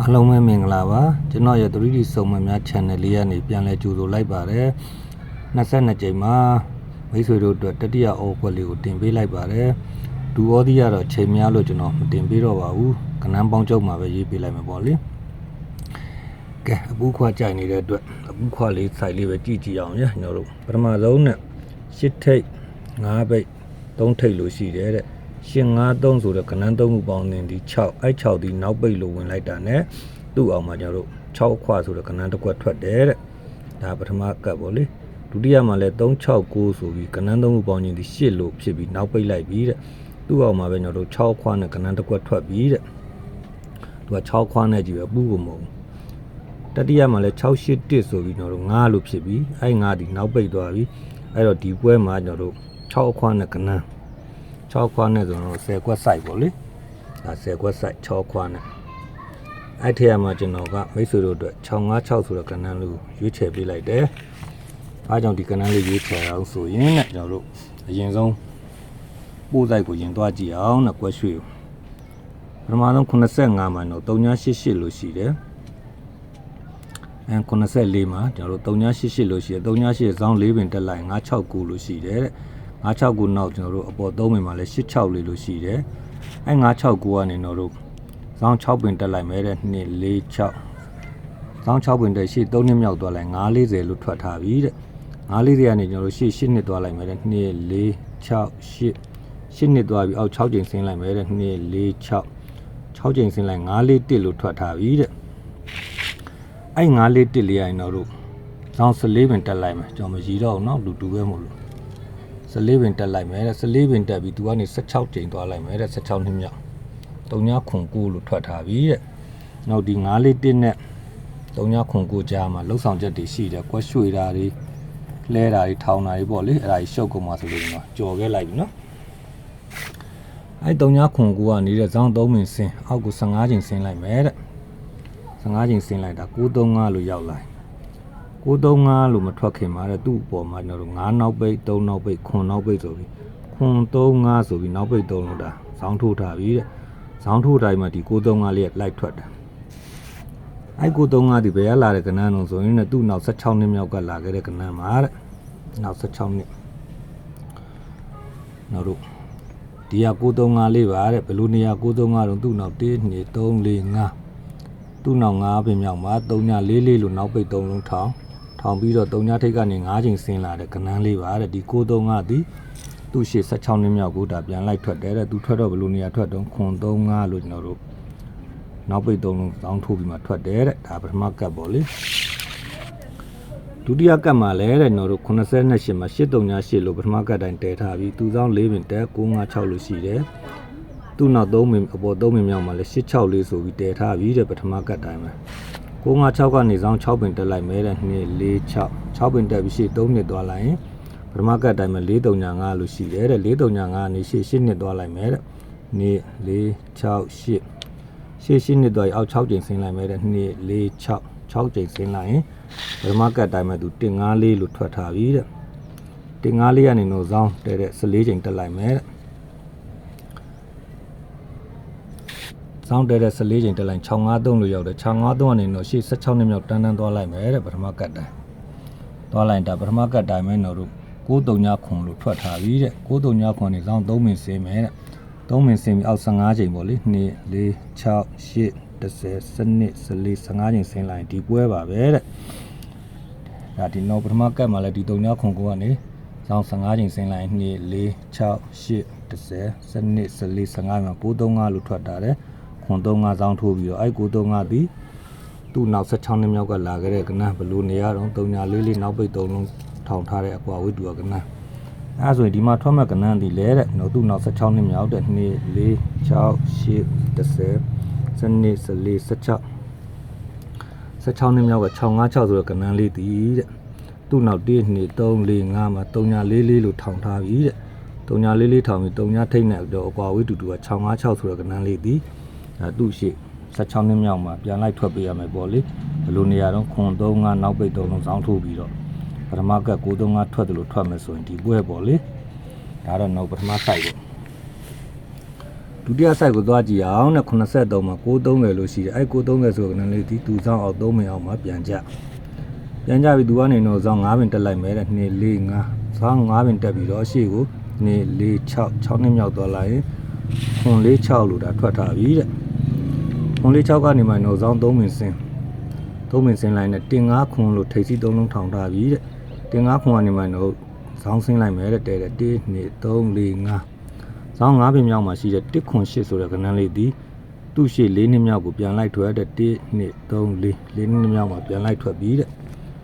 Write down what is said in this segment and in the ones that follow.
အားလုံးပဲမင်္ဂလာပါကျွန်တော်ရဲ့ 3D စုံမများ channel လေးကနေပြန်လဲကြိုဆိုလိုက်ပါတယ်22ကြိမ်မှာမိတ်ဆွေတို့အတွက်တတိယအော်ကွက်လေးကိုတင်ပေးလိုက်ပါတယ်ဒူအောဒီကတော့ချိန်များလို့ကျွန်တော်မတင်ပေးတော့ပါဘူးကနန်းပေါင်းချုပ်မှာပဲရေးပေးလိုက်မှာပေါ့လေကဲအပူခွာကြိုင်နေတဲ့အတွက်အပူခွာလေးစိုက်လေးပဲကြည့်ကြည့်အောင်ညကျွန်တော်တို့ပထမဆုံးနဲ့8ထိပ်9ပိတ်3ထိပ်လို့ရှိတယ်တဲ့ ရှင်53ဆိုတဲ့ကဏ္ဍသုံးခုပေါင်းနေဒီ6အဲ့6ဒီနောက်ပိတ်လို့ဝင်လိုက်တာ ਨੇ သူ့အောင်မှာကျွန်တော်တို့6အခွဆိုတဲ့ကဏ္ဍတစ်ခွက်ထွက်တယ်တဲ့ဒါပထမကပ်ပေါ့လေဒုတိယမှာလဲ369ဆိုပြီးကဏ္ဍသုံးခုပေါင်းခြင်းဒီ8လို့ဖြစ်ပြီးနောက်ပိတ်လိုက်ပြီးတဲ့သူ့အောင်မှာပဲကျွန်တော်တို့6အခွနဲ့ကဏ္ဍတစ်ခွက်ထွက်ပြီးတဲ့သူက6ခွနဲ့ကြီးပဲပူကိုမဟုတ်တတိယမှာလဲ681ဆိုပြီးကျွန်တော်တို့9လို့ဖြစ်ပြီးအဲ့9ဒီနောက်ပိတ်သွားပြီးအဲ့တော့ဒီပွဲမှာကျွန်တော်တို့6အခွနဲ့ကဏ္ဍ 6ခွနဲ့ဆိုတော့10ခွက်စိုက်ပေါ့လေဒါ10ခွက်စိုက်6ခွနဲ့အဲ့ထက်မှာကျွန်တော်ကမိတ်ဆွေတို့အတွက်656ဆိုတဲ့ကဏ္ဍလေးကိုရွေးချယ်ပေးလိုက်တယ်အားကြောင့်ဒီကဏ္ဍလေးရွေးချယ်အောင်ဆိုရင်ねကျွန်တော်တို့အရင်ဆုံးပို့ဆိုင်ကိုရင်သွားကြည့်အောင်နဲ့ကွက်ရွှေကိုပထမဆုံး85မှာတော့3988လို့ရှိတယ်အဲ94မှာကျွန်တော်တို့3988လို့ရှိတယ်3988ဇောင်း၄ပင်တက်လိုက်969လို့ရှိတယ်တဲ့ 969နောက်ကျွန်တော်တို့အပေါ်3ပင်မှာလည်း86လေးလို့ရှိတယ်အဲ969ကနေတော့တို့ဇောင်း6ပင်တက်လိုက်မယ်တဲ့2 4 6ဇောင်း6ပင်တက်ရှေ့3နှစ်မြောက်သွားလိုက်940လို့ထွက်ထားပြီတဲ့940ကနေကျွန်တော်တို့ရှေ့8နှစ်သွားလိုက်မယ်တဲ့2 4 6 8 8နှစ်သွားပြီအောက်6ချိန်ဆင်းလိုက်မယ်တဲ့2 4 6 6ချိန်ဆင်းလိုက်9 4 1လို့ထွက်ထားပြီတဲ့အဲ့9 4 1လေးရရင်တော့တို့ဇောင်း14ပင်တက်လိုက်မယ်ကျွန်တော်မရည်တော့ဘူးเนาะလူတူပဲမို့လို့ 14ပင်တက်လိုက်မယ်တဲ့14ပင်တက်ပြီးသူကနေ16ကြိမ်သွားလိုက်မယ်တဲ့16နှစ်မြောက်3ညခွန်9လို့ထွက်ထားပြီတဲ့နောက်ဒီ9လေး1နဲ့3ညခွန်9ကြားမှာလှုပ်ဆောင်ချက်တွေရှိတယ်ကွက်ရွှေတာတွေလဲတာတွေထောင်တာတွေပေါ့လေအဲ့ဒါကြီးရှုပ်ကုန်မှာဆိုလို့ကျွန်တော်ကြော်ခဲ့လိုက်ပြီနော်အဲ့3ညခွန်9ကနေတဲ့ဇောင်း3ပင်ဆင်းအောက်ကို15ကြိမ်ဆင်းလိုက်မယ်တဲ့15ကြိမ်ဆင်းလိုက်တာ935လို့ရောက်လာ 935လို့မထွက်ခင်မှာတဲ့သူ့အပေါ်မှာကျွန်တော်တို့9နောက်ပိတ်3နောက်ပိတ်ခွန်နောက်ပိတ်ဆိုပြီးခွန်35ဆိုပြီးနောက်ပိတ်3လို့တာဇောင်းထိုးထားပြီတဲ့ဇောင်းထိုးတိုင်းမှာဒီ935လေးကလိုက်ထွက်တာအဲ့935ဒီဘယ်ရလာတဲ့ကဏ္ဍလုံးဆိုရင်လည်းသူ့နောက်16နှစ်မြောက်ကလာခဲ့တဲ့ကဏ္ဍမှာတဲ့နောက်16နှစ်နောက်တို့ဒီက935လေးပါတဲ့ဘယ်လိုနေရာ935တော့သူ့နောက်1 2 3 4 5သူ့နောက်5ပင်မြောက်မှာ3944လို့နောက်ပိတ်3လုံးထောင် ထောင်ပြီးတော့3ညထိပ်ကနေ5ချိန်ဆင်းလာတဲ့ကနန်းလေးပါတဲ့ဒီ935ဒီသူ့ရှေ့16နှစ်မြောက်ကိုဒါပြန်လိုက်ထွက်တယ်တဲ့သူထွက်တော့ဘယ်လိုနေရာထွက်တော့ခွန်35လို့ကျွန်တော်တို့နောက်ပိတ်3လုံးတောင်းထိုးပြီးမှထွက်တယ်တဲ့ဒါပထမကပ်ပေါ့လေဒုတိယကပ်မှာလည်းတဲ့ကျွန်တော်တို့88မှာ838လို့ပထမကပ်တိုင်းတဲထားပြီးသူဆောင်4ပင်တဲ956လို့ရှိတယ်သူ့နောက်3ပင်အပေါ်3ပင်မြောက်မှာလည်း864ဆိုပြီးတဲထားပြီးတဲ့ပထမကပ်တိုင်းမှာ 956ကနေဆောင်6ပင်တက်လိုက်မဲတဲ့2 4 6 6ပင်တက်ပြီးရှေ့3နှစ်သွားလိုက်ရင်ပထမကပ်တိုင်းမှာ435လို့ရှိတယ်တဲ့435ကနေရှေ့8နှစ်သွားလိုက်မဲတဲ့2 4 6 8ရှေ့ရှင်းနှစ်သွားရင်အောက်6ချိန်ဆင်းလိုက်မယ်တဲ့2 4 6 6ချိန်ဆင်းလိုက်ရင်ပထမကတ်တိုင်းမှာသူ154လို့ထွက်ထားပြီတဲ့154ကနေတော့ဇောင်းတဲတဲ့14ချိန်တက်လိုက်မယ်တဲ့ ဇောင်းတဲတဲ့14ချိန်တက်လိုက်653လို့ရောက်တယ်653ကနေတော့ရှေ့16နှစ်မြောက်တန်းတန်းသွားလိုက်မယ်တဲ့ပထမကတ်တိုင်းသွားလိုက်တာပထမကတ်တိုင်းမှာတော့93ညခွန်လို့ထွက်ထားပြီတဲ့93ညခွန်နေဇောင်း3မင်ဆင်းမယ်တဲ့3မင်ဆင်းပြီးအောက်15ချိန်ပေါ့လေ2 4 6 8 10စနစ်14 15ချိန်ဆင်းလိုက်ဒီပွဲပါပဲတဲ့ဒါဒီနောက်ပထမကတ်မှာလည်းဒီ3ညခွန်ကိုကနေဇောင်း15ချိန်ဆင်းလိုက်2 4 6 8 10စနစ်14 15မှာ935လို့ထွက်တာတဲ့ ခွန်35ဇောင်းထိုးပြီးတော့အဲ့935ဒီသူ့နောက်16နှစ်မြောက်ကလာခဲ့တဲ့ကနန်းဘလူနေရတော့3ညလေးလေးနောက်ပိတ်3လုံးထောင်ထားတဲ့အကွာဝိတူကကနန်းအဲဆိုရင်ဒီမှာထွက်မဲ့ကနန်းဒီလဲတဲ့နော်သူ့နောက်16နှစ်မြောက်တဲ့2 4 6 8 10စနစ်14 16 16နှစ်မြောက်က656ဆိုတော့ကနန်းလေးတည်တဲ့သူ့နောက်1 2 3 4 5မှာ344လို့ထောင်ထားပြီတဲ့344ထောင်ပြီး3ထိတ်နဲ့တော့အကွာဝေးတူတူက656ဆိုတော့ကနန်းလေးတည် အဲသူ့ရှိ16နှစ်မြောက်မှာပြန်လိုက်ထွက်ပေးရမယ်ပေါ့လေဘယ်လိုနေရာတော့ခွန်35နောက်ပိတ်3လုံးစောင်းထိုးပြီးတော့ပထမက935ထွက်တယ်လို့ထွက်မယ်ဆိုရင်ဒီပွဲပေါ့လေဒါတော့နောက်ပထမ site ပေါ့ဒဒုတိယ site ကိုသွားကြည့်အောင်တဲ့83မှာ630လို့ရှိတယ်အဲ့630ဆိုတဲ့ကဏ္ဍလေးဒီသူဆောင်အောင်3မင်အောင်မှာပြန်ကြပြန်ကြပြီသူကနေတော့ဆောင်9ပင်တက်လိုက်မယ်တဲ့2 4 5ဆောင်9ပင်တက်ပြီးတော့ရှေ့ကို2 4 6 6နှစ်မြောက်သွားလိုက်ရင်ခွန်4 6လို့ဒါထွက်ထားပြီတဲ့ ခွန်4 6ကနေမှတော့ဆောင်3ပင်စင်3ပင်စင်လိုက်နဲ့တင်9ခွန်လို့ထိပ်စီး3လုံးထောင်ထားပြီတဲ့တင်9ခွန်ကနေမှတော့ဆောင်းဆင်းလိုက်မယ်တဲ့တဲတဲ့1 2 3 4 5ဇောင်း၅ပင်မြောက်မှာရှိတဲ့1ခွန်8ဆိုတဲ့ကဏ္ဍလေးဒီသူ့ရှေ့၄နှစ်မြောက်ကိုပြန်လိုက်ထွက်တဲ့1 2 3 4၄နှစ်မြောက်မှာပြန်လိုက်ထွက်ပြီးတဲ့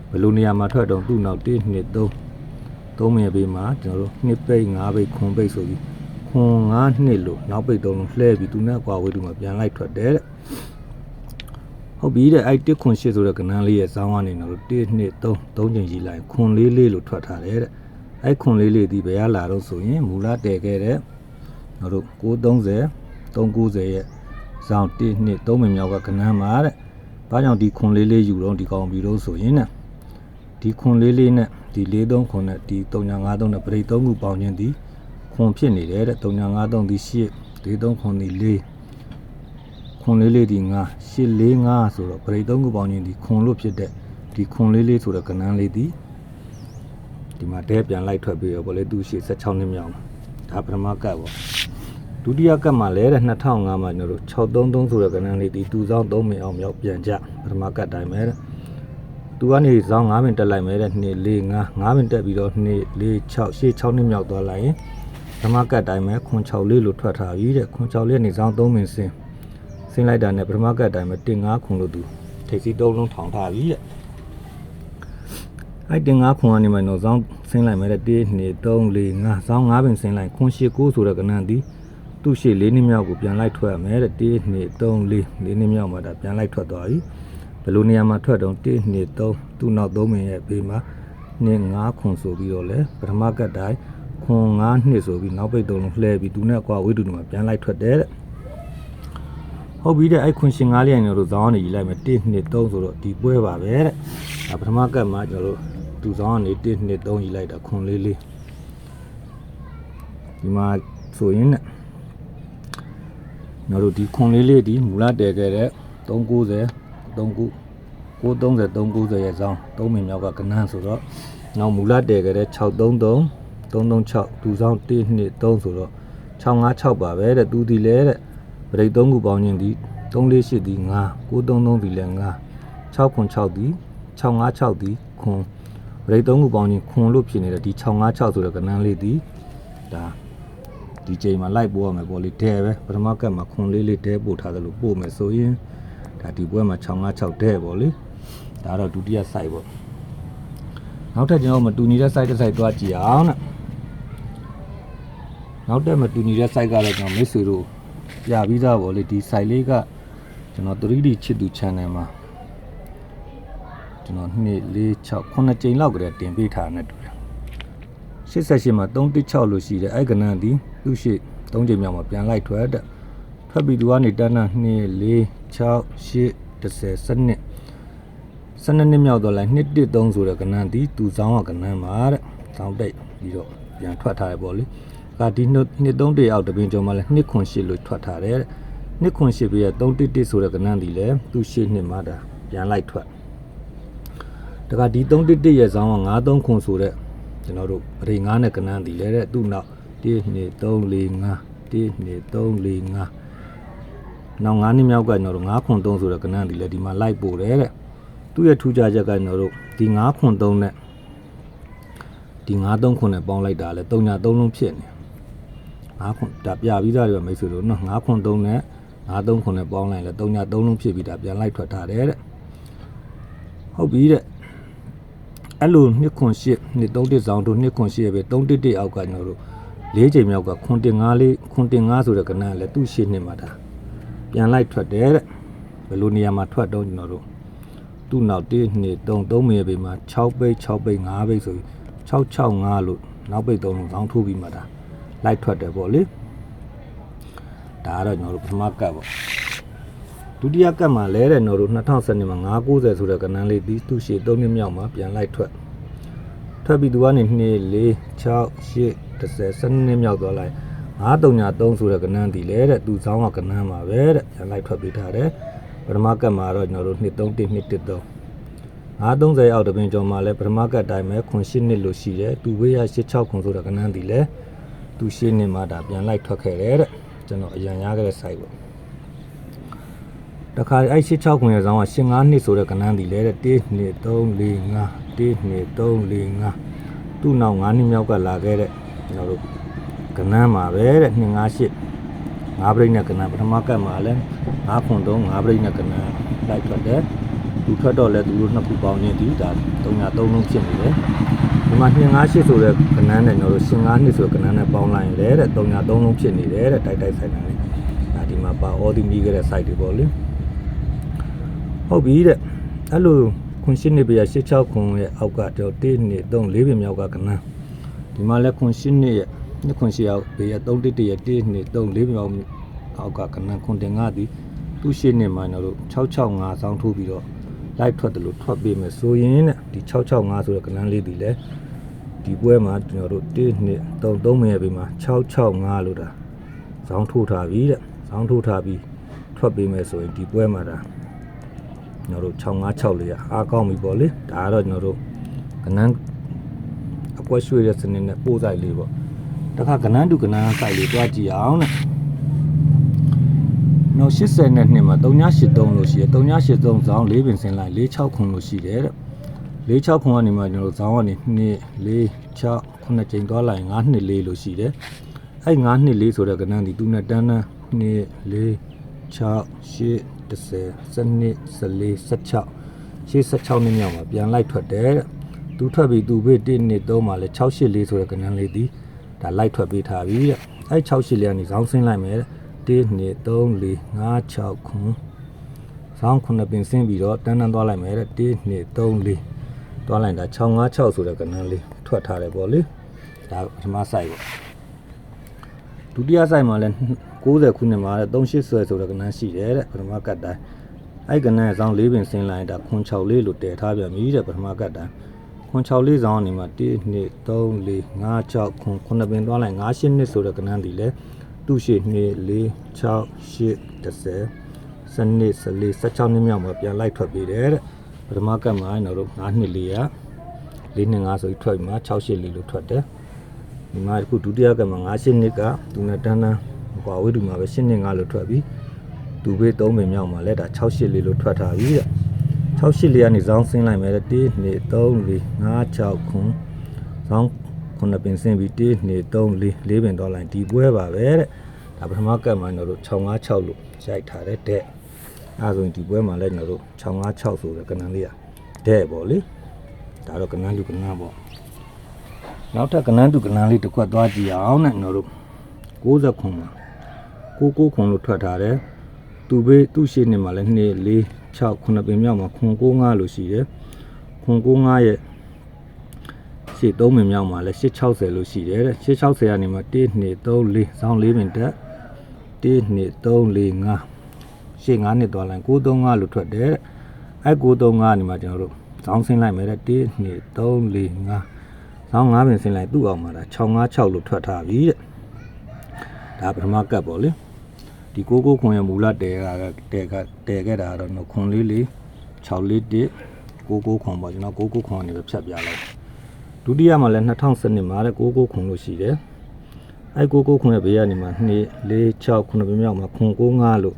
ဘယ်လိုနေရာမှာထွက်တော့သူ့နောက်1 2 3 3မြေပေးမှာကျွန်တော်တို့နှစ်ပိတ်၅ပိတ်ခွန်ပိတ်ဆိုပြီးခွန်၅နှစ်လို့နောက်ပိတ်၃လုံးလှဲပြီးသူနဲ့ကွာဝေးတူမှာပြန်လိုက်ထွက်တယ်တဲ့ ဟုတ်ပြီတဲ့အဲ့1ခွန်8ဆိုတဲ့ကဏ္ဍလေးရဲ့ဇောင်းကနေတော့1 2 3 3ချိန်ကြီးလိုက်ခွန်လေးလေးလို့ထွက်ထားတယ်တဲ့အဲ့ခွန်လေးလေးဒီဘယ်ကလာတော့ဆိုရင်မူလတည်ခဲ့တဲ့တို့တို့930 390ရဲ့ဇောင်း1 2 3မိမြောက်ကကနန်းမှာတဲ့။ဘာကြောင့်ဒီခွန်လေးလေးယူတော့ဒီကောင်ပြီးတော့ဆိုရင်နဲ့ဒီခွန်လေးလေးနဲ့ဒီ43ခွန်နဲ့ဒီ3953နဲ့ပရိတ်3ခုပေါင်းခြင်းဒီခွန်ဖြစ်နေတယ်တဲ့3953ဒီ8 43ခွန်ဒီ4 ခွန်လေးလေးဒီ9 845ဆိုတော့ပရိတ်3ခုပေါင်းခြင်းဒီခွန်လို့ဖြစ်တဲ့ဒီခွန်လေးလေးဆိုတဲ့ကနန်းလေးဒီဒီမှာတဲပြန်လိုက်ထွက်ပြီးတော့ဗောလေသူရှိ16နှစ်မြောက်မှာဒါပထမကတ်ပေါ့ဒုတိယကတ်မှာလဲတဲ့2005မှာကျွန်တော်တို့633ဆိုတဲ့ကဏ္ဍလေးဒီ2ဆောင်3မင်အောင်မြောက်ပြန်ကြပထမကတ်တိုင်းပဲတဲ့သူကနေဇောင်း9မင်တက်လိုက်မယ်တဲ့2 4 5 9မင်တက်ပြီးတော့2 4 6 8 6နှစ်မြောက်သွားလိုက်ရင်ပထမကတ်တိုင်းပဲခွန်6လေးလို့ထွက်ထားပြီတဲ့ခွန်6လေးကနေဇောင်း3မင်ဆင်း ဆင်းလိုက်တာနဲ့ပထမကတ်တိုင်းပဲ1 5ခွန်လို့သူထိပ်စီ3လုံးထောင်ထားပြီတဲ့အဲ့တင်9ခွန်ကနေမှတော့ဇောင်းဆင်းလိုက်မယ်တဲ့1 2 3 4 5ဇောင်း9ပင်ဆင်းလိုက်ခွန်8 9ဆိုတဲ့ကဏ္ဍဒီသူ့ရှေ့၄နှစ်မြောက်ကိုပြန်လိုက်ထွက်ရမယ်တဲ့1 2 3 4၄နှစ်မြောက်မှာဒါပြန်လိုက်ထွက်သွားပြီဘယ်လိုနေရာမှာထွက်တော့1 2 3သူ့နောက်3မင်းရဲ့ဘေးမှာ2 5ခွန်ဆိုပြီးတော့လဲပထမကတ်တိုင်းခွန်5နှစ်ဆိုပြီးနောက်ပိတ်သုံးလုံးလှဲပြီးသူနဲ့ကွာဝိတုမှာပြန်လိုက်ထွက်တယ်တဲ့ ဟုတ်ပြီတဲ့အဲ့ခွန်ရှင်5လေးရင်တို့ဇောင်းကနေယူလိုက်မယ်1 2 3ဆိုတော့ဒီပွဲပါပဲတဲ့ဒါပထမကတ်မှာကျွန်တော်တို့သူဇောင်းကနေ1 2 3ယူလိုက်တာခွန်လေးလေးဒီမှာဆိုရင်တဲ့ကျွန်တော်တို့ဒီခွန်လေးလေးဒီမူလတည်ခဲ့တဲ့390 39 930 390ရဲ့ဇောင်း3မင်မြောက်ကကနန်းဆိုတော့နောက်မူလတည်ခဲ့တဲ့633 336ဒူဆောင်1 2 3ဆိုတော့656ပါပဲတဲ့သူဒီလဲတဲ့ ပရိတ်3ခုပေါင်းခြင်းဒီ348ဒီ9 933ဒီလဲ9 6ခွန်6ဒီ656ဒီခွန်ပရိတ်3ခုပေါင်းခြင်းခွန်လို့ဖြစ်နေတဲ့ဒီ656ဆိုတဲ့ကနန်းလေးဒီဒါဒီချိန်မှာလိုက်ပို့ရမယ်ပေါ့လေဒဲပဲပထမကတ်မှာခွန်လေးလေးဒဲပို့ထားတယ်လို့ပို့မယ်ဆိုရင်ဒါဒီပွဲမှာ656ဒဲပေါ့လေဒါတော့ဒုတိယ site ပေါ့နောက်ထပ်ကျွန်တော်မတူညီတဲ့ site တစ် site တွားကြည့်အောင်တဲ့နောက်တက်မတူညီတဲ့ site ကတော့ကျွန်တော်မိတ်ဆွေတို့ ပြပြီးသားပေါ့လေဒီ site လေးကကျွန်တော် 3D ချစ်သူ channel မှာကျွန်တော်2 4 6 9ကြိမ်လောက်ကတည်းကတင်ပေးထားတဲ့တူတယ်88မှာ316လို့ရှိတယ်အဲ့ကဏ္ဍဒီသူ့ရှိ3ချိန်မြောက်မှာပြန်လိုက်ထွက်တဲ့ထွက်ပြီးသူကနေတန်းတန်း2 4 6 8 10 12 12နှစ်မြောက်တော့လိုက်2 1 3ဆိုတဲ့ကဏ္ဍဒီသူဆောင်ကကဏ္ဍမှာတဲ့ဆောင်းတိတ်ပြီးတော့ပြန်ထွက်ထားရပေါ့လေ ဒါဒီနှစ်နှစ်3တေအောက်တပင်ကျော်မှာလဲ2ခွန်8လို့ထွက်ထားတယ်တဲ့2ခွန်8ပြီးရ3 1 1ဆိုတဲ့ကဏ္ဍဒီလဲသူ့ရှိနှစ်မှာဒါပြန်လိုက်ထွက်တခါဒီ3 1 1ရဲ့ဇောင်းက9 3ခွန်ဆိုတဲ့ကျွန်တော်တို့ပရိငါးနဲ့ကနန်းတည်လဲတဲ့သူ့နောက်1 2 3 4 5 1 2 3 4 5နောက်9နှစ်မြောက်ကကျွန်တော်တို့9ခွန်3ဆိုတဲ့ကနန်းတည်လဲဒီမှာလိုက်ပို့တယ်တဲ့သူ့ရဲ့ထူးခြားချက်ကကျွန်တော်တို့ဒီ9ခွန်3နဲ့ဒီ9 3ခွန်နဲ့ပေါင်းလိုက်တာလဲ3ညာ3လုံးဖြစ်နေ 9ခွန်ဒါပြပြီးသားတွေမိတ်ဆွေတို့နော်9ခွန်3နဲ့9 3ခွန်နဲ့ပေါင်းလိုက်လဲ3ညာ3လုံးဖြစ်ပြီးဒါပြန်လိုက်ထွက်ထားတယ်တဲ့ဟုတ်ပြီတဲ့အဲ့လိုနှစ်ခွန်ရှစ်နှစ်သုံးတစ်ဆောင်တို့နှစ်ခွန်ရှစ်ရဲ့ပဲသုံးတစ်တစ်အောက်ကကျွန်တော်တို့လေးချိန်မြောက်ကခွန်တင်ငါးလေးခွန်တင်ငါးဆိုတဲ့ကဏ္ဍကလည်းသူ့ရှစ်နှစ်မှာဒါပြန်လိုက်ထွက်တယ်တဲ့ဘယ်လိုနေရာမှာထွက်တော့ကျွန်တော်တို့သူ့နောက်1 2 3 3မြေပေမှာ6ပိတ်6ပိတ်5ပိတ်ဆိုပြီး665လို့နောက်ပိတ်3လုံးဆောင်းထိုးပြီးမှဒါ လိုက်ထွက်တယ်ပေါ့လေဒါကတော့ကျွန်တော်တို့ပထမကတ်ပေါ့ဒုတိယကတ်မှာလဲတဲ့ကျွန်တော်တို့2012မှာ990ဆိုတဲ့ကဏ္ဍလေးဒီသူ့ရှေ့3နှစ်မြောက်မှာပြန်လိုက်ထွက်ထွက်ပြီးသူကနေ2 4 6 8 10 12နှစ်မြောက်သွားလိုက်933ဆိုတဲ့ကဏ္ဍတည်လေတဲ့သူဆောင်ကကဏ္ဍမှာပဲတဲ့ပြန်လိုက်ထွက်ပေးထားတယ်ပထမကတ်မှာတော့ကျွန်တော်တို့231 213 930အောက်တပင်ကျော်မှာလဲပထမကတ်တိုင်းပဲခွန်8နှစ်လို့ရှိတယ်သူဝေးရ86ခွန်ဆိုတဲ့ကဏ္ဍတည်လေ သူ8နှစ်မှာဒါပြန်လိုက်ထွက်ခဲ့တယ်တဲ့ကျွန်တော်အရန်ရခဲ့တဲ့ site ပေါ့တခါအဲ့86ခွန်ရဲ့ဆောင်က85နှစ်ဆိုတဲ့ကဏ္ဍတည်လေတဲ့1 2 3 4 5 1 2 3 4 5သူ့နောက်9နှစ်မြောက်ကလာခဲ့တဲ့ကျွန်တော်တို့ကဏ္ဍမှာပဲတဲ့258 5ပြိတ်နဲ့ကဏ္ဍပထမကတ်မှာလဲ9ခွန်3 5ပြိတ်နဲ့ကဏ္ဍလိုက်ထွက်တယ် သူထွက်တော့လဲသူတို့နှစ်ခုပေါင်းနေသည်ဒါ303လုံးဖြစ်နေတယ်ဒီမှာ258ဆိုတဲ့ကဏ္ဍနဲ့ကျွန်တော်တို့55နှစ်ဆိုတဲ့ကဏ္ဍနဲ့ပေါင်းလိုက်ရင်လဲတဲ့303လုံးဖြစ်နေတယ်တဲ့တိုက်တိုက်ဆိုင်ဆိုင်လေးဒါဒီမှာပါအော်ဒီမီခဲ့တဲ့ site တွေပေါ့လေဟုတ်ပြီတဲ့အဲ့လိုခွန်ရှင်းနေပြရ86ခွန်ရဲ့အောက်ကတော့1 2 3 4ပြမြောက်ကကဏ္ဍဒီမှာလဲခွန်ရှင်းနေရဲ့နှစ်ခွန်ရှိအောင်ဘေးရ3တစ်တရ1 2 3 4မြောက်အောက်ကကဏ္ဍခွန်တင်ငါသည်သူ့ရှင်းနေမှာကျွန်တော်တို့665ဆောင်းထိုးပြီးတော့ လိုက်ထွက်တယ်လို့ထွက်ပေးမယ်ဆိုရင်တဲ့ဒီ665ဆိုတဲ့ကဏ္ဍလေးဒီလဲဒီပွဲမှာကျွန်တော်တို့1 2 3 3မြဲပေးမှာ665လို့ဒါဆောင်းထိုးထားပြီတဲ့ဆောင်းထိုးထားပြီးထွက်ပေးမယ်ဆိုရင်ဒီပွဲမှာဒါကျွန်တော်တို့656လေးကအားကောင်းပြီပေါ့လေဒါကတော့ကျွန်တော်တို့ကဏ္ဍအကွက်ရွှေ့တဲ့စနစ်နဲ့ပို့ဆိုင်လေးပေါ့တခါကဏ္ဍတူကဏ္ဍဆိုင်လေးတွားကြည့်အောင်တဲ့ နောက်80နဲ့နှစ်မှာ3983လို့ရှိတယ်3983ဇောင်း၄ပင်စင်လိုက်46ခုလို့ရှိတယ်တဲ့46ခုကနေမှကျွန်တော်တို့ဇောင်းကနေ2 4 6ခုနှစ်ကြိမ်သွားလိုက်9နှစ်4လို့ရှိတယ်အဲ့9နှစ်4ဆိုတဲ့ကဏ္ဍဒီသူနဲ့တန်းတန်း2 4 6 8 10 12 14 16ရှေ့16နှစ်မြောက်မှာပြန်လိုက်ထွက်တယ်တဲ့သူထွက်ပြီးသူဘေး1နှစ်3မှာလဲ684ဆိုတဲ့ကဏ္ဍလေးဒီဒါလိုက်ထွက်ပေးထားပြီတဲ့အဲ့68လေးကနေဇောင်းဆင်းလိုက်မယ်တဲ့ 1 2 3 4 5 6ခုဇောင်းခုနှစ်ပင်ဆင်းပြီးတော့တန်းတန်းသွားလိုက်မယ်တဲ့1 2 3 4သွားလိုက်တာ656ဆိုတဲ့ကဏ္ဍလေးထွက်ထားတယ်ပေါ့လေဒါပထမဆိုင်ပေါ့ဒုတိယဆိုင်မှာလဲ90ခုနှစ်မှာလဲ38ဆွဲဆိုတဲ့ကဏ္ဍရှိတယ်တဲ့ပထမကတ်တိုင်းအဲ့ကဏ္ဍရဲ့ဇောင်း၄ပင်ဆင်းလိုက်တာခွန်6လေးလို့တည်ထားပြန်ပြီတဲ့ပထမကတ်တိုင်းခွန်6လေးဇောင်းအနေမှာ1 2 3 4 5 6ခွန်ခုနှစ်ပင်သွားလိုက်5 8နှစ်ဆိုတဲ့ကဏ္ဍဒီလဲ သူ့ရှိ2 4 6 8 10စနစ်14 16နှစ်မြောက်မှာပြန်လိုက်ထွက်ပေးတယ်တဲ့ပထမကတ်မှာကျွန်တော်တို့9နှစ်လေးရ4နှစ်5ဆိုပြီးထွက်ပြီးမှ6 8လေးလို့ထွက်တယ်ဒီမှာအခုဒုတိယကတ်မှာ9 8နှစ်ကသူနဲ့တန်းတန်းဟွာဝိတုမှာပဲ8နှစ်5လို့ထွက်ပြီးသူဘေး3ပင်မြောက်မှာလဲဒါ6 8လေးလို့ထွက်ထားပြီတဲ့6 8လေးကနေဇောင်းဆင်းလိုက်မယ်တဲ့1 2 3 4 5 6ခွန်ဇောင်း ခုနှစ်ပင်ဆင်းပြီး1 2 3 4 4ပင်တော့လိုက်ဒီပွဲပါပဲတဲ့ဒါပထမကတ်မှာကျွန်တော်တို့656လို့ရိုက်ထားတဲ့တဲ့အဲဆိုရင်ဒီပွဲမှာလဲကျွန်တော်တို့656ဆိုတဲ့ကဏ္ဍလေးอ่ะတဲ့ပေါ့လေဒါတော့ကဏ္ဍလူကဏ္ဍပေါ့နောက်ထပ်ကဏ္ဍတူကဏ္ဍလေးတစ်ခွက်သွားကြည့်အောင်တဲ့ကျွန်တော်တို့60ခွန်မှာ69ခွန်လို့ထွက်ထားတယ်သူဘေးသူ့ရှေ့နေမှာလဲ2 4 6ခုနှစ်ပင်မြောက်မှာခွန်95လို့ရှိတယ်ခွန်95ရဲ့ ရှေ့3ပင်မြောက်မှာလဲ860လို့ရှိတယ်တဲ့860ကနေမှ1 2 3 4ဆောင်း4ပင်တက်1 2 3 4 5ရှေ့9နှစ်သွားလိုက်935လို့ထွက်တယ်တဲ့အဲ935နေမှာကျွန်တော်တို့ဇောင်းဆင်းလိုက်မယ်တဲ့1 2 3 4 5ဇောင်း9ပင်ဆင်းလိုက်သူ့အောင်မှာဒါ656လို့ထွက်ထားပြီတဲ့ဒါပထမကတ်ပေါ့လေဒီ99ခွန်ရဲ့မူလတဲကတဲကတဲခဲ့တာကတော့နော်ခွန်လေးလေး6လေး1 99ခွန်ပေါ့ကျွန်တော်99ခွန်ကနေပဲဖြတ်ပြလိုက် ဒုတိယမှာလည်း2012မှာလည်း99ခွန်လို့ရှိတယ်အဲ99ခွန်ရဲ့ဘေးကနေမှာ2 4 6ခုနှစ်ပြမြောက်မှာခွန်95လို့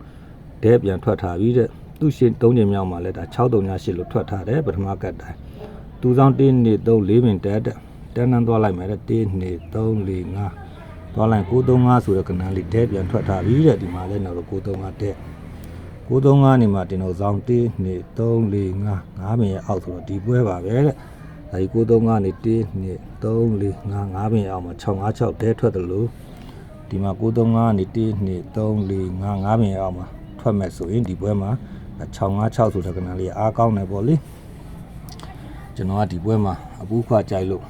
ဒဲပြန်ထွက်ထားပြီးတဲ့သူ့ရှင်3ချိန်မြောက်မှာလည်းဒါ6388လို့ထွက်ထားတယ်ပထမကတ်တိုင်းသူဆောင်1 2 3 4ပင်တက်တဲ့တန်းတန်းသွားလိုက်မယ်တဲ့1 2 3 4 5သွားလိုက်935ဆိုတဲ့ကဏ္ဍလေးတဲပြန်ထွက်ထားပြီတဲ့ဒီမှာလည်းတော့935တဲ့935နေမှာတင်တော့ဇောင်း1 2 3 4 5 5ပင်ရဲ့အောက်ဆိုတော့ဒီပွဲပါပဲတဲ့ အဲဒီ935နေ1 2 3 4 5 5ပင်ရဲ့အောက်မှာ656တဲထွက်တယ်လို့ဒီမှာ935နေ1 2 3 4 5 5ပင်ရဲ့အောက်မှာထွက်မဲ့ဆိုရင်ဒီပွဲမှာ656ဆိုတဲ့ကဏ္ဍလေးအားကောင်းတယ်ပေါ့လေကျွန်တော်ကဒီပွဲမှာအပူးခွာကြိုက်လို့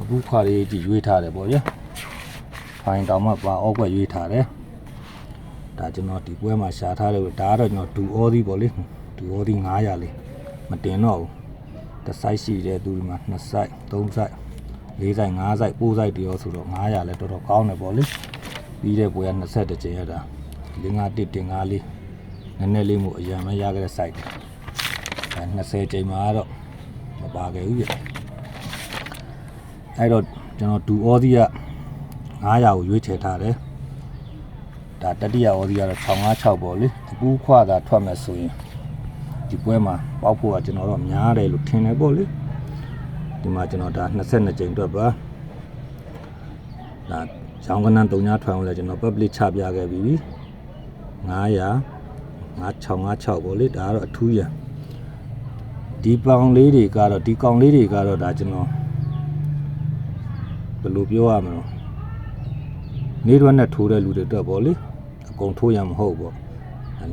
အပူးခွာလေးကြည့်ရွေးထားတယ်ပေါ့ဗျာဖိုင်တောင်မှပါအောက်ွက်ရွေးထားတယ်ဒါကျွန်တော်ဒီပွဲမှာရှာထားတယ်ဒါကတော့ကျွန်တော်ဒူအောသီးပေါ့လေဒူအောသီး900လေးမတင်တော့ဘူး တစ်ဆိုင်ရှိတယ်သူဒီမှာ2ဆိုင်3ဆိုင်4ဆိုင်5ဆိုင်9ဆိုင်တရောဆိုတော့900လဲတော်တော်ကောင်းတယ်ပေါ့လေပြီးတဲ့ပွဲက21ကျင်းရတာ51တင်5လေးနည်းနည်းလေးမို့အရန်မရခဲ့တဲ့ site အဲ20ကျင်းမှာတော့မပါခဲ့ဘူးပြအဲ့တော့ကျွန်တော်ဒူအောဒီက900ကိုရွေးချယ်ထားတယ်ဒါတတိယအောဒီကတော့656ပေါ့လေအပူးခွာတာထွက်မယ်ဆိုရင် ဒီပွဲမှာပေါက်ဖို့ကကျွန်တော်တော့များတယ်လို့ထင်တယ်ပေါ့လေဒီမှာကျွန်တော်ဒါ22ကျင်းအတွက်ပါဒါရောင်းကနန်း3ညထွန်အောင်လဲကျွန်တော် public ချပြခဲ့ပြီးပြီ900 9656ပေါ့လေဒါကတော့အထူးရန်ဒီပေါင်လေးတွေကတော့ဒီကောင်လေးတွေကတော့ဒါကျွန်တော်ဘယ်လိုပြောရမလဲနေရွက်နဲ့ထိုးတဲ့လူတွေအတွက်ပေါ့လေအကုန်ထိုးရမှာမဟုတ်ပေါ့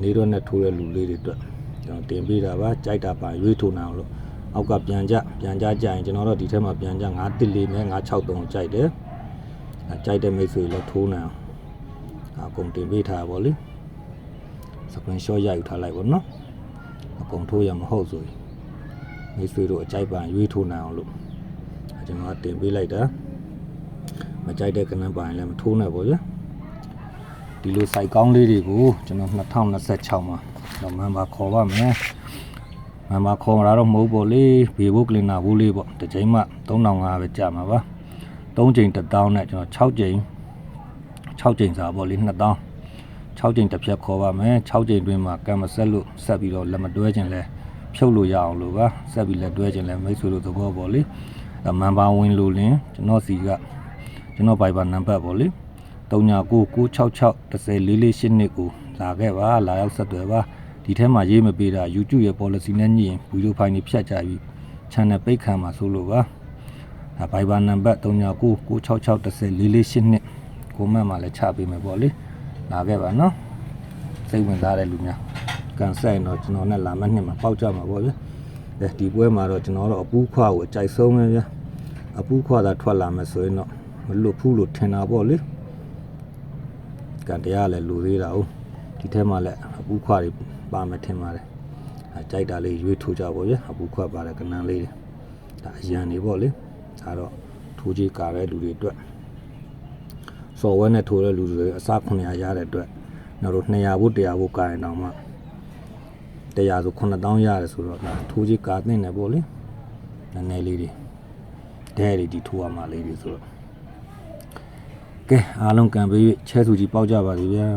နေရွက်နဲ့ထိုးတဲ့လူလေးတွေအတွက် ကျွန်တော်တင်ပေးတာပါကြိုက်တာပါရွေးထိုးနိုင်အောင်လို့အောက်ကပြန်ကြပြန်ကြကြရင်ကျွန်တော်တို့ဒီထဲမှာပြန်ကြ914နဲ့963ကိုကြိုက်တယ်အဲကြိုက်တဲ့မိတ်ဆွေလည်းထိုးနိုင်အောင်အကုန်တင်ပေးထားပါပေါ့လေစကွန်ရှော့ရယူထားလိုက်ပါတော့အကုန်ထိုးရမဟုတ်ဆိုရင်မိတ်ဆွေတို့အကြိုက်ပန်ရွေးထိုးနိုင်အောင်လို့အဲကျွန်တော်ကတင်ပေးလိုက်တာမကြိုက်တဲ့ကနန်းပန်လည်းမထိုးနဲ့ပေါ့ဗျာဒီလိုစိုက်ကောင်းလေးတွေကိုကျွန်တော်2026မှာ တော့မန်ပါခေါ်ပါမယ်မန်ပါခေါ်လာတော့မဟုတ်ပေါ့လေဘေဘုတ်ကလင်နာဘူးလေးပေါ့တစ်ချိန်မှ3500ပဲကြာမှာပါ3ချိန်1000နဲ့ကျွန်တော်6ချိန်6ချိန်စာပေါ့လေ2000 6ကြိမ်တစ်ဖြတ်ခေါ်ပါမယ်6ကြိမ်တွင်းမှာကံမဆက်လို့ဆက်ပြီးတော့လက်မတွဲခြင်းလဲဖြုတ်လို့ရအောင်လို့ပါဆက်ပြီးလက်တွဲခြင်းလဲမိတ်ဆွေတို့သဘောပေါ့လေအမန်ပါဝင်လို့လင်းကျွန်တော်စီကကျွန်တော် Viber နံပါတ်ပေါ့လေ399666 10448ကိုလာခဲ့ပါလာရောက်ဆက်သွယ်ပါ ဒီထဲမှာရေးမပေးတာ YouTube ရဲ့ policy နဲ့ညှိရင်ဗီဒီယိုဖိုင်တွေဖြတ်ကြပြီး channel ပိတ်ခံမှာဆိုလို့ပါဒါ Viber နံပါတ်399666 10448ကိုမန့်မှာလည်းချပေးမယ်ပေါ့လေလာခဲ့ပါနော်စိတ်ဝင်စားတဲ့လူများကန်ဆက်ရင်တော့ကျွန်တော်နဲ့လာမယ့်နှစ်မှာပေါက်ကြမှာပေါ့ဗျာအဲဒီပွဲမှာတော့ကျွန်တော်တော့အပူးခွာကိုအကြိုက်ဆုံးပဲဗျာအပူးခွာသာထွက်လာမယ်ဆိုရင်တော့မလွတ်ဘူးလို့ထင်တာပေါ့လေကန်တရားလည်းလူသေးတာဟုတ်ဒီထဲမှာလည်းအပူးခွာတွေ ပါမယ်ထင်ပါတယ်အဲကြိုက်တာလေးရွေးထိုးကြပေါ့ဗျာအပူးခွာပါတဲ့ကနန်းလေးတွေဒါအရန်နေပေါ့လေဒါတော့ထိုးကြီးကာတဲ့လူတွေအတွက်စော်ဝဲနဲ့ထိုးတဲ့လူတွေအစား900ရတဲ့အတွက်ကျွန်တော်တို့200ဘုတ်100ဘုတ်ကာရင်တော့မှ100ဆို9000ရတယ်ဆိုတော့ဒါထိုးကြီးကာတင်တယ်ပေါ့လေနည်းနည်းလေးတွေဒဲတွေဒီထိုးရမှာလေးတွေဆိုတော့ကဲအားလုံးကံပေး၍ချဲစုကြီးပေါက်ကြပါစေဗျာ